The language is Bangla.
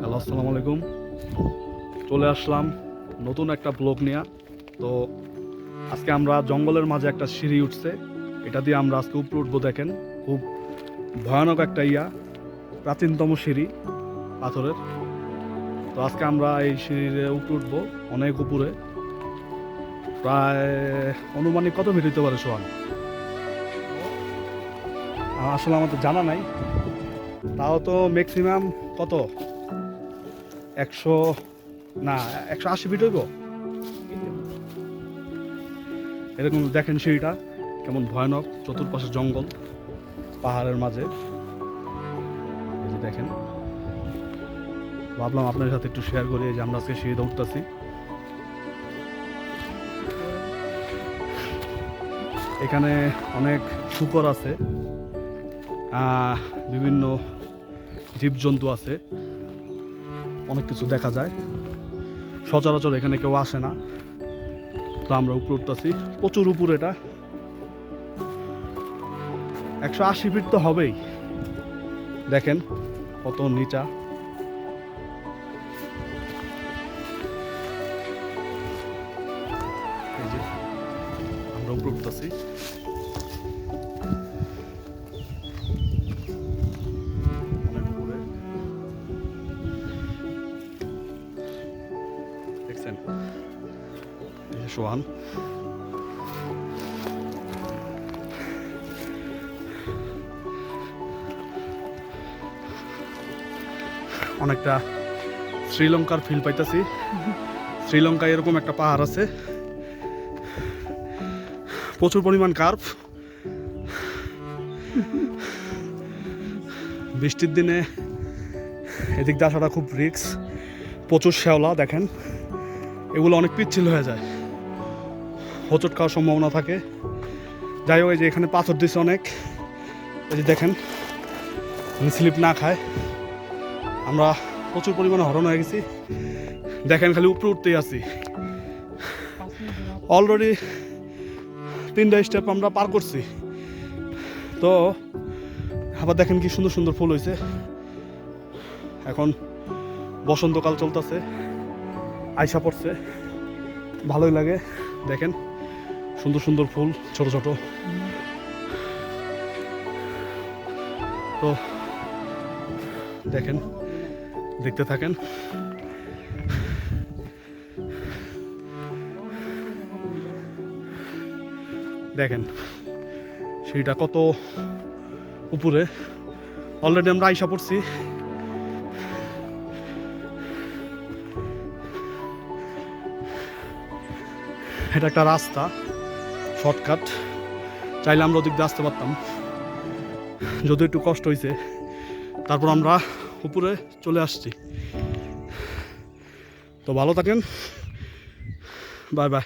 হ্যালো আসসালামু আলাইকুম। চলে আসলাম নতুন একটা ব্লগ নিয়ে। তো আজকে আমরা জঙ্গলের মাঝে একটা সিঁড়ি উঠছে। এটা দিয়ে আমরা আজকে উপরে উঠবো দেখেন। খুব ভয়ানক একটা ইয়া প্রাচীনতম সিঁড়ি পাথরের। তো আজকে আমরা এই সিঁড়িতে উপরে উঠবো অনেক উপরে। প্রায় অনুমানিক কত মিনিট হতে পারে আহ, আসলে আমাদের জানা নাই। তাও তো ম্যাক্সিমাম কত? একশো, না, একশো আশি ফিট হইব? এরকম দেখেন সিঁড়িটা, কেমন ভয়ানক চতুর্পাশে জঙ্গল, পাহাড়ের মাঝে। যে দেখেন। ভাবলাম আপনার সাথে একটু শেয়ার করি যে আমরা আজকে সিঁড়িতে উঠতেছি। এখানে অনেক শুকর আছে। বিভিন্ন জীবজন্তু আছে। অনেক কিছু দেখা যায়। সচরাচর এখানে কেউ আসে না। তো আমরা উপরে উঠতেছি। প্রচুর উপর এটা। একশো আশি ফিট তো হবেই। দেখেন কত নিচা। আমরা উপরে উঠতেছি। যে সোহান অনেকটা শ্রীলঙ্কার ফিল পাইতেছি। শ্রীলঙ্কায় এরকম একটা পাহাড় আছে। প্রচুর পরিমাণ কার্ভ বৃষ্টির দিনে এদিক দিয়ে আসাটা খুব রিক্স প্রচুর শ্যাওলা, দেখেন। এগুলো অনেক পিচ্ছিল হয়ে যায়। হোঁচট খাওয়ার সম্ভাবনা থাকে। যাই হোক, এই যে এখানে পাথর দিছে অনেক। এই যে দেখেন স্লিপ না খায়। আমরা প্রচুর পরিমাণে হরণ হয়ে গেছি। দেখেন খালি উপরে উঠতেই আছি। অলরেডি তিনটা স্টেপ আমরা পার করছি। তো আবার দেখেন কি সুন্দর সুন্দর ফুল হয়েছে এখন বসন্তকাল চলতেছে। আইসা পড়ছে। ভালোই লাগে, দেখেন। সুন্দর সুন্দর ফুল, ছোট ছোট। তো, দেখেন, দেখতে থাকেন। দেখেন সেইটা কত উপরে। অলরেডি আমরা আইসা পড়ছি। এটা একটা রাস্তা, শর্টকাট। চাইলে আমরা ওদিক দিয়ে আসতে পারতাম। যদি একটু কষ্ট হয়েছে তারপর আমরা উপরে চলে আসছি। তো ভালো থাকেন। Bye bye.